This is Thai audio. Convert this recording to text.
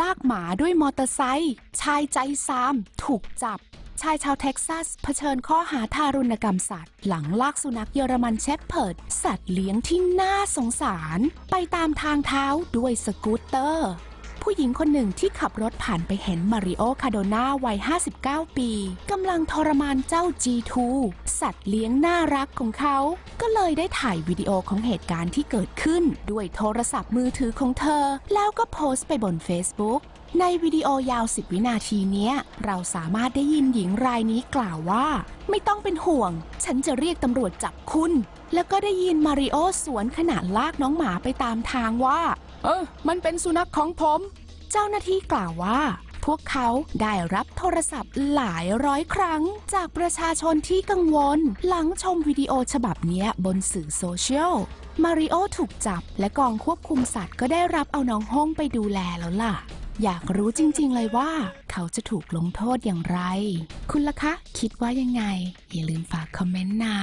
ลากหมาด้วยมอเตอร์ไซค์ชายใจซาม ถูกจับ ชายชาวเท็กซัส เผชิญข้อหาทารุณกรรมสัตว์ หลังลากสุนัขเยอรมันเชฟเพิร์ด สัตว์เลี้ยงที่น่าสงสาร ไปตามทางเท้าด้วยสกูตเตอร์ ผู้หญิงคนหนึ่งที่ขับรถผ่านไปเห็นมาริโอคาโดนาวัย 59 ปีกำลังทรมานเจ้า G2 สัตว์เลี้ยงน่ารักของเขา ก็เลยได้ถ่ายวิดีโอของเหตุการณ์ที่เกิดขึ้น ด้วยโทรศัพท์มือถือของเธอ แล้วก็โพสต์ไปบน Facebook ในวิดีโอยาว 10 วินาทีเนี้ยเราสามารถได้ยินหญิงรายนี้กล่าวว่า ไม่ต้องเป็นห่วง ฉันจะเรียกตำรวจจับคุณ แล้วก็ได้ยินมาริโอสวนขณะลากน้องหมาไปตามทางว่า เออ มันเป็นสุนัขของผม เจ้าหน้าที่กล่าวว่าพวกเขาได้รับโทรศัพท์หลายร้อยครั้ง จากประชาชนที่กังวล หลังชมวิดีโอฉบับนี้บนสื่อโซเชียล มาริโอถูกจับและกองควบคุมสัตว์ก็ได้รับเอาน้องห้องไปดูแลแล้วล่ะ อยากรู้จริงๆเลยว่า เขาจะถูกลงโทษอย่างไร คุณล่ะคะ คิดว่ายังไง อย่าลืมฝากคอมเมนต์นะ